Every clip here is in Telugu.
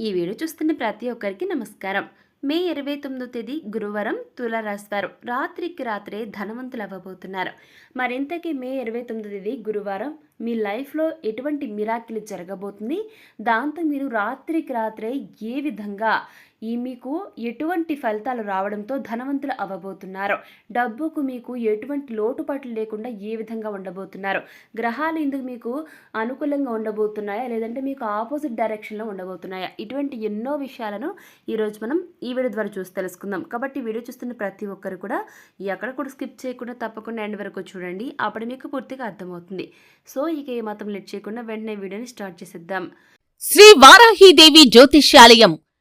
ఈ వీడియో చూస్తున్న ప్రతి ఒక్కరికి నమస్కారం. మే ఇరవై తొమ్మిదో తేదీ గురువారం తులారాశివారు రాత్రికి రాత్రే ధనవంతులు అవ్వబోతున్నారు. మరింతకీ మే ఇరవై తొమ్మిదో తేదీ గురువారం మీ లైఫ్లో ఎటువంటి మిరాకిల్ జరగబోతుంది? దాంతో మీరు రాత్రికి రాత్రే ఏ విధంగా ఈ మీకు ఎటువంటి ఫలితాలు రావడంతో ధనవంతులు అవ్వబోతున్నారు. డబ్బుకు మీకు ఎటువంటి లోటుపాట్లు లేకుండా ఏ విధంగా ఉండబోతున్నారు? గ్రహాలు ఇందుకు మీకు అనుకూలంగా ఉండబోతున్నాయా? లేదంటే మీకు ఆపోజిట్ డైరెక్షన్లో ఉండబోతున్నాయా? ఇటువంటి ఎన్నో విషయాలను ఈరోజు మనం ఈ వీడియో ద్వారా చూసి తెలుసుకుందాం. కాబట్టి వీడియో చూస్తున్న ప్రతి ఒక్కరు కూడా ఎక్కడ కూడా స్కిప్ చేయకుండా తప్పకుండా ఎండ్ వరకు చూడండి. అప్పుడు మీకు పూర్తిగా అర్థమవుతుంది. సో ఇక ఏ మాత్రం లేట్ చేయకుండా వెంటనే వీడియోని స్టార్ట్ చేసేద్దాం. శ్రీ వారాహీదేవి జ్యోతిష్యాలయం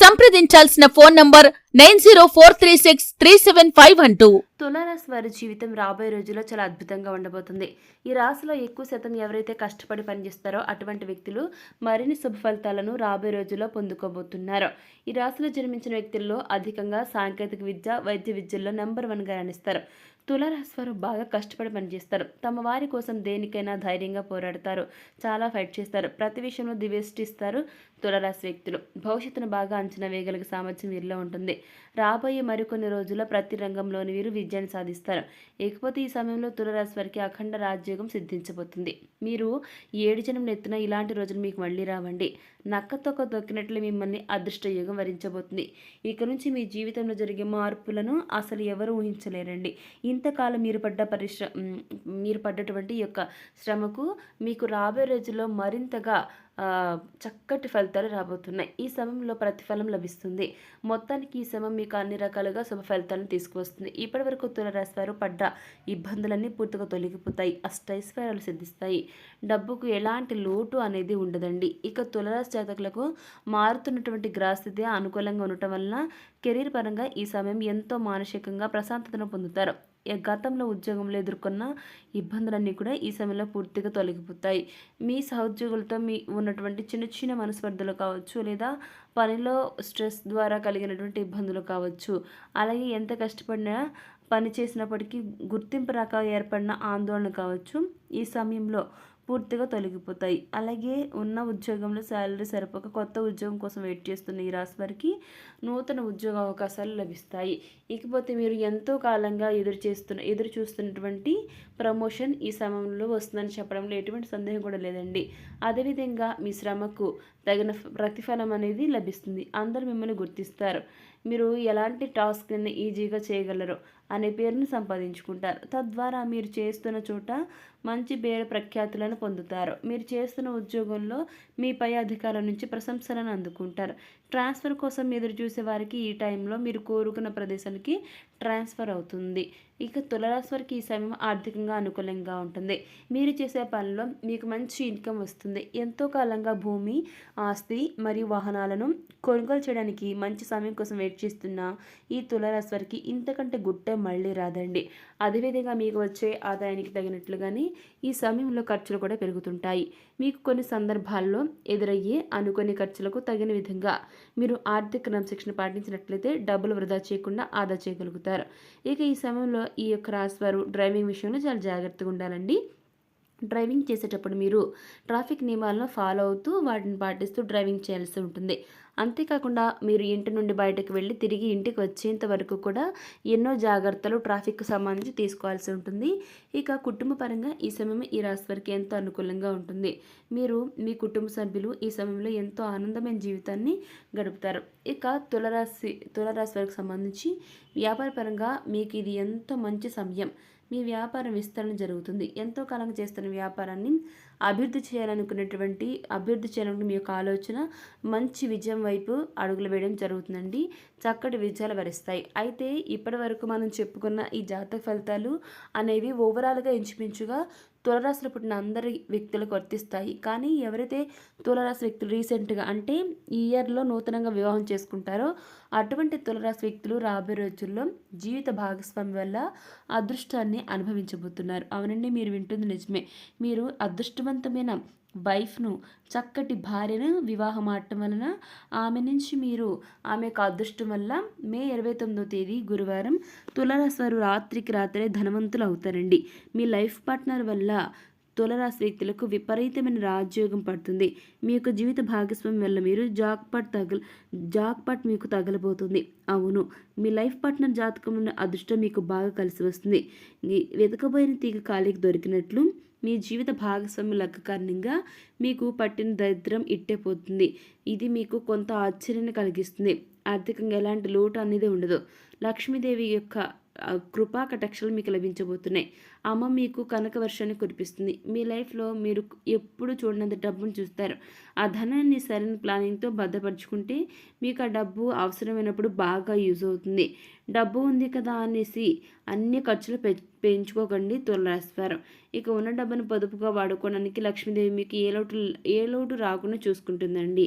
సంప్రదించాల్సిన phone number nine zero four three six three seven five one two. తులారాశి వారి జీవితం రాబోయే రోజుల్లో చాలా అద్భుతంగా ఉండబోతుంది. ఈ రాశిలో ఎక్కువ శాతం ఎవరైతే కష్టపడి పనిచేస్తారో అటువంటి వ్యక్తులు మరిన్ని శుభ ఫలితాలను రాబోయే రోజుల్లో పొందుకోబోతున్నారు. ఈ రాశిలో జన్మించిన వ్యక్తుల్లో అధికంగా సాంకేతిక విద్య వైద్య విద్యల్లో నెంబర్ వన్గా రాణిస్తారు. తులారాశి వారు బాగా కష్టపడి పనిచేస్తారు. తమ వారి కోసం దేనికైనా ధైర్యంగా పోరాడతారు. చాలా ఫైట్ చేస్తారు. ప్రతి విషయంలో దివేష్టిస్తారు తులరాశి వ్యక్తులు భవిష్యత్తును బాగా అంచనా వేయగలిగే సామర్థ్యం వీరిలో ఉంటుంది. రాబోయే మరికొన్ని రోజుల్లో ప్రతి రంగంలోని వీరు విజయాన్ని సాధిస్తారు. ఇకపోతే ఈ సమయంలో తులరాశి వారికి అఖండ రాజ్యోగం సిద్ధించబోతుంది. మీరు ఏడు జనం ఎత్తున ఇలాంటి రోజులు మీకు మళ్ళీ రావండి. నక్కతొక్క తొక్కినట్లు మిమ్మల్ని అదృష్టయోగం వరించబోతుంది. ఇక నుంచి మీ జీవితంలో జరిగే మార్పులను అసలు ఎవరు ఊహించలేరండి. ఇంతకాలం మీరు పడ్డ పరిశ్ర మీరు పడ్డటువంటి యొక్క శ్రమకు మీకు రాబోయే రోజుల్లో మరింతగా చక్కటి ఫలితాలు రాబోతున్నాయి. ఈ సమయంలో ప్రతిఫలం లభిస్తుంది. మొత్తానికి ఈ సమయం మీకు అన్ని రకాలుగా శుభ ఫలితాలను తీసుకువస్తుంది. ఇప్పటి వరకు తులరాశి వారు పడ్డ ఇబ్బందులన్నీ పూర్తిగా తొలగిపోతాయి. అష్టైశ్వర్యాలు సిద్ధిస్తాయి. డబ్బుకు ఎలాంటి లోటు అనేది ఉండదండి. ఇక తులరాశి జాతకులకు మారుతున్నటువంటి గ్రహస్థితి అనుకూలంగా ఉండటం వలన కెరీర్ పరంగా ఈ సమయం ఎంతో మానసికంగా ప్రశాంతతను పొందుతారు. గతంలో ఉద్యోగంలో ఎదుర్కొన్న ఇబ్బందులన్నీ కూడా ఈ సమయంలో పూర్తిగా తొలగిపోతాయి. మీ సహోద్యోగులతో మీ ఉన్నటువంటి చిన్న చిన్న మనస్పర్ధలు కావచ్చు లేదా పనిలో స్ట్రెస్ ద్వారా కలిగినటువంటి ఇబ్బందులు కావచ్చు. అలాగే ఎంత కష్టపడినా పని చేసినప్పటికీ గుర్తింపు రాక ఏర్పడిన ఆందోళన కావచ్చు. ఈ సమయంలో పూర్తిగా తొలగిపోతాయి. అలాగే ఉన్న ఉద్యోగంలో శాలరీ సరిపోక కొత్త ఉద్యోగం కోసం వెయిట్ చేస్తున్న ఈ రాశి వారికి నూతన ఉద్యోగ అవకాశాలు లభిస్తాయి. ఇకపోతే మీరు ఎంతో కాలంగా ఎదురు చేస్తున్న ఎదురు చూస్తున్నటువంటి ప్రమోషన్ ఈ సమయంలో వస్తుందని చెప్పడంలో ఎటువంటి సందేహం కూడా లేదండి. అదేవిధంగా మీ శ్రమకు తగిన ప్రతిఫలం అనేది లభిస్తుంది. అందరూ మిమ్మల్ని గుర్తిస్తారు. మీరు ఎలాంటి టాస్క్ని ఈజీగా చేయగలరు అనే పేరును సంపాదించుకుంటారు. తద్వారా మీరు చేస్తున్న చోట మంచి పేరు ప్రఖ్యాతులను పొందుతారు. మీరు చేస్తున్న ఉద్యోగంలో మీ పై అధికారుల నుంచి ప్రశంసలను అందుకుంటారు. ట్రాన్స్ఫర్ కోసం ఎదురు చూసే వారికి ఈ టైంలో మీరు కోరుకున్న ప్రదేశానికి ట్రాన్స్ఫర్ అవుతుంది. ఇక తులరాశి వారికి ఈ సమయం ఆర్థికంగా అనుకూలంగా ఉంటుంది. మీరు చేసే పనిలో మీకు మంచి ఇన్కమ్ వస్తుంది. ఎంతో కాలంగా భూమి ఆస్తి మరియు వాహనాలను కొనుగోలు చేయడానికి మంచి సమయం కోసం వెయిట్ చేస్తున్న ఈ తులరాశి వారికి ఇంతకంటే గుట్టే మళ్ళీ రాదండి. అదేవిధంగా మీకు వచ్చే ఆదాయానికి తగినట్లుగానే ఈ సమయంలో ఖర్చులు కూడా పెరుగుతుంటాయి. మీకు కొన్ని సందర్భాల్లో ఎదురయ్యే అనుకోని ఖర్చులకు తగిన విధంగా మీరు ఆర్థిక క్రమశిక్షణ పాటించినట్లయితే డబ్బులు వృధా చేయకుండా ఆదా చేయగలుగుతారు. ఇక ఈ సమయంలో ఈ యొక్క రాశివారు డ్రైవింగ్ విషయంలో చాలా జాగ్రత్తగా ఉండాలండి. డ్రైవింగ్ చేసేటప్పుడు మీరు ట్రాఫిక్ నియమాలను ఫాలో అవుతూ వాటిని పాటిస్తూ డ్రైవింగ్ చేయాల్సి ఉంటుంది. అంతేకాకుండా మీరు ఇంటి నుండి బయటకు వెళ్ళి తిరిగి ఇంటికి వచ్చేంత వరకు కూడా ఎన్నో జాగ్రత్తలు ట్రాఫిక్ సంబంధించి తీసుకోవాల్సి ఉంటుంది. ఇక కుటుంబ పరంగా ఈ సమయం ఈ రాశి వారికి ఎంతో అనుకూలంగా ఉంటుంది. మీరు మీ కుటుంబ సభ్యులు ఈ సమయంలో ఎంతో ఆనందమైన జీవితాన్ని గడుపుతారు. ఇక తులరాశి తులరాశి వారికి సంబంధించి వ్యాపార పరంగా మీకు ఇది ఎంతో మంచి సమయం. మీ వ్యాపారం విస్తరణ జరుగుతుంది. ఎంతో కాలంగా చేస్తున్న వ్యాపారాన్ని అభివృద్ధి చేయాలనుకున్నటువంటి అభివృద్ధి చేయాలనుకున్న మీ యొక్క ఆలోచన మంచి విజయం వైపు అడుగులు వేయడం జరుగుతుందండి. చక్కటి విజయాలు వరిస్తాయి. అయితే ఇప్పటి వరకు మనం చెప్పుకున్న ఈ జాతక ఫలితాలు అనేవి ఓవరాల్గా ఇంచుమించుగా తులరాశులు పుట్టిన అందరి వ్యక్తులకు వర్తిస్తాయి. కానీ ఎవరైతే తులరాశి వ్యక్తులు రీసెంట్గా అంటే ఈ ఇయర్లో నూతనంగా వివాహం చేసుకుంటారో అటువంటి తులరాశి వ్యక్తులు రాబోయే రోజుల్లో జీవిత భాగస్వామి వల్ల అదృష్టాన్ని అనుభవించబోతున్నారు. అవునండి మీరు వింటుంది నిజమే. మీరు అదృష్టవంతమైన వైఫ్ను చక్కటి భార్యను వివాహం ఆడటం వలన ఆమె నుంచి మీరు ఆమె యొక్క అదృష్టం వల్ల మే ఇరవై తొమ్మిదో తేదీ గురువారం తులరాశి వారు రాత్రికి రాత్రే ధనవంతులు అవుతారండి. మీ లైఫ్ పార్ట్నర్ వల్ల తులరాశి వ్యక్తులకు విపరీతమైన రాజ్యోగం పడుతుంది. మీ యొక్క జీవిత భాగస్వామి వల్ల మీరు జాక్పాట్ తగల జాక్పాట్ మీకు తగలబోతుంది. అవును మీ లైఫ్ పార్ట్నర్ జాతకంలో అదృష్టం మీకు బాగా కలిసి వస్తుంది. వెతకబోయిన తీగ ఖాళీకి దొరికినట్లు మీ జీవిత భాగస్వామి లెక్క కారణంగా మీకు పట్టిన దరిద్రం ఇట్టే పోతుంది. ఇది మీకు కొంత ఆశ్చర్యాన్ని కలిగిస్తుంది. ఆర్థికంగా ఎలాంటి లోటు అనేది ఉండదు. లక్ష్మీదేవి యొక్క కృపాకటాక్షలు మీకు లభించబోతున్నాయి. అమ్మ మీకు కనక వర్షాన్ని కురిపిస్తుంది. మీ లైఫ్లో మీరు ఎప్పుడు చూడనంత డబ్బును చూస్తారు. ఆ ధనాన్ని సరైన ప్లానింగ్తో భద్రపరుచుకుంటే మీకు ఆ డబ్బు అవసరమైనప్పుడు బాగా యూజ్ అవుతుంది. డబ్బు ఉంది కదా అనేసి అన్ని ఖర్చులు పె పెంచుకోకండి తులరాశివారం ఇక ఉన్న డబ్బును పొదుపుగా వాడుకోవడానికి లక్ష్మీదేవి మీకు ఏ లోటు ఏ లోటు రాకుండా చూసుకుంటుందండి.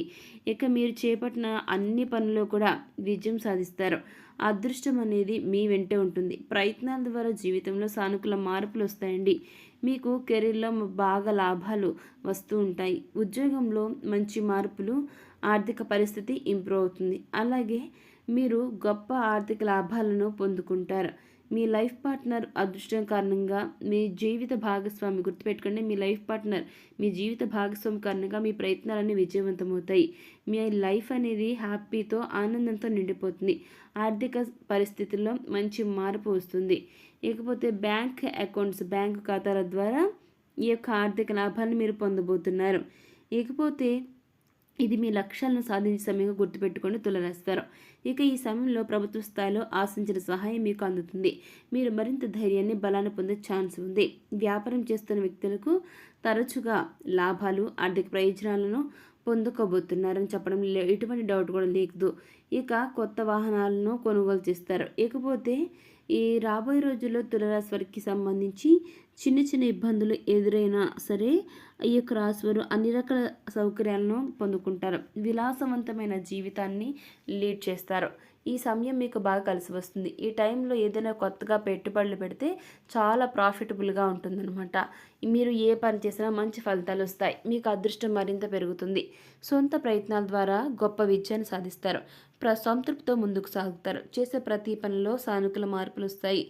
ఇక మీరు చేపట్టిన అన్ని పనుల్లో కూడా విజయం సాధిస్తారు. అదృష్టం అనేది మీ వెంటే ఉంటుంది. ప్రయత్నాల ద్వారా జీవితంలో సానుకూల మార్పులు వస్తాయండి. మీకు కెరీర్లో బాగా లాభాలు వస్తూ ఉంటాయి. ఉద్యోగంలో మంచి మార్పులు ఆర్థిక పరిస్థితి ఇంప్రూవ్ అవుతుంది. అలాగే మీరు గొప్ప ఆర్థిక లాభాలను పొందుకుంటారు. మీ లైఫ్ పార్ట్నర్ అదృష్టం కారణంగా మీ జీవిత భాగస్వామి గుర్తుపెట్టుకోండి. మీ లైఫ్ పార్ట్నర్ మీ జీవిత భాగస్వామి కారణంగా మీ ప్రయత్నాలన్నీ విజయవంతమవుతాయి. మీ లైఫ్ అనేది హ్యాపీతో ఆనందంతో నిండిపోతుంది. ఆర్థిక పరిస్థితుల్లో మంచి మార్పు వస్తుంది. ఇకపోతే బ్యాంక్ అకౌంట్స్ బ్యాంకు ఖాతాల ద్వారా ఈ యొక్క ఆర్థిక లాభాలను మీరు పొందబోతున్నారు. ఇకపోతే ఇది మీ లక్ష్యాలను సాధించే సమయంగా గుర్తుపెట్టుకొని తులరాస్తారు ఇక ఈ సమయంలో ప్రభుత్వ స్థాయిలో ఆశించిన సహాయం మీకు అందుతుంది. మీరు మరింత ధైర్యాన్ని బలాన్ని పొందే ఛాన్స్ ఉంది. వ్యాపారం చేస్తున్న వ్యక్తులకు తరచుగా లాభాలు ఆర్థిక ప్రయోజనాలను పొందుకోబోతున్నారని చెప్పడం లేదు ఎటువంటి డౌట్ కూడా లేదు ఇక కొత్త వాహనాలను కొనుగోలు చేస్తారు. ఇకపోతే ఈ రాబోయే రోజుల్లో తులరాశి వారికి సంబంధించి చిన్న చిన్న ఇబ్బందులు ఎదురైనా సరే ఈ యొక్క రాశి వారు అన్ని రకాల సౌకర్యాలను పొందుకుంటారు. విలాసవంతమైన జీవితాన్ని లీడ్ చేస్తారు. ఈ సమయం మీకు బాగా కలిసి వస్తుంది. ఈ టైంలో ఏదైనా కొత్తగా పెట్టుబడులు పెడితే చాలా ప్రాఫిటబుల్గా ఉంటుందన్నమాట. మీరు ఏ పని చేసినా మంచి ఫలితాలు వస్తాయి. మీకు అదృష్టం మరింత పెరుగుతుంది. సొంత ప్రయత్నాల ద్వారా గొప్ప విజయాన్ని సాధిస్తారు. ప్ర సంతృప్తితో ముందుకు సాగుతారు. చేసే ప్రతి పనిలో సానుకూల మార్పులు వస్తాయి.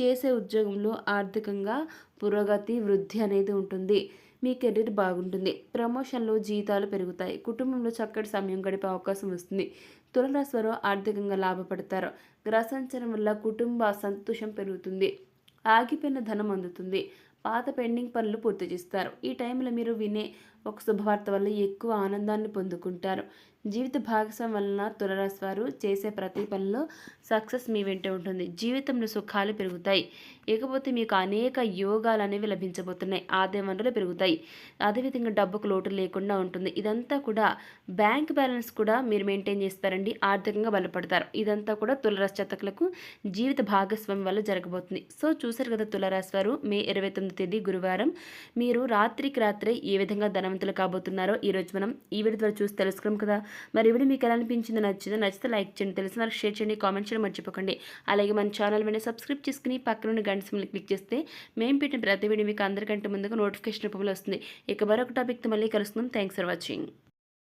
చేసే ఉద్యోగంలో ఆర్థికంగా పురోగతి వృద్ధి అనేది ఉంటుంది. మీ కెరీర్ బాగుంటుంది. ప్రమోషన్లో జీతాలు పెరుగుతాయి. కుటుంబంలో చక్కటి సమయం గడిపే అవకాశం వస్తుంది. తులరాశి ఆర్థికంగా లాభపడతారు. గ్రహసంచారం వల్ల కుటుంబ సంతోషం పెరుగుతుంది. ఆగిపోయిన ధనం అందుతుంది. పాత పెండింగ్ పనులు పూర్తి చేస్తారు. ఈ టైంలో మీరు వినే ఒక శుభవార్త వల్ల ఎక్కువ ఆనందాన్ని పొందుకుంటారు. జీవిత భాగస్వామి వలన తులరాశి వారు చేసే ప్రతి పనిలో సక్సెస్ మీ వెంట ఉంటుంది. జీవితంలో సుఖాలు పెరుగుతాయి. ఇకపోతే మీకు అనేక యోగాలు అనేవి లభించబోతున్నాయి. ఆదాయ వనరులు పెరుగుతాయి. అదేవిధంగా డబ్బుకు లోటు లేకుండా ఉంటుంది. ఇదంతా కూడా బ్యాంక్ బ్యాలెన్స్ కూడా మీరు మెయింటైన్ చేస్తారండి. ఆర్థికంగా బలపడతారు. ఇదంతా కూడా తులరాశి జాతకులకు జీవిత భాగస్వామి వల్ల జరగబోతుంది. సో చూసారు కదా తులరాశి వారు మే ఇరవై తొమ్మిది తేదీ గురువారం. మీరు రాత్రికి రాత్రే ఏ విధంగా ధనం ధనవంతులు కాబోతున్నారో ఈరోజు మనం ఈ వీడియో ద్వారా చూసి తెలుసుకున్నాం కదా. మరి ఇవి వీడియో మీకు ఎలా అనిపించింది నచ్చిందో నచ్చితే లైక్ చేయండి తెలిసిన వారికి షేర్ చేయండి కామెంట్ చేయడం మర్చిపోకండి. అలాగే మన ఛానల్ వెంటనే సబ్స్క్రైబ్ చేసుకుని పక్కన ఉన్న గంట సమయంలో క్లిక్ చేస్తే మేము పెట్టిన ప్రతి వీడియో మీకు అందరికంటే ముందుగా నోటిఫికేషన్ రూపంలో వస్తుంది. ఇక మరొక టాపిక్తో మళ్ళీ కలుస్తున్నాం థ్యాంక్స్ ఫర్ వాచింగ్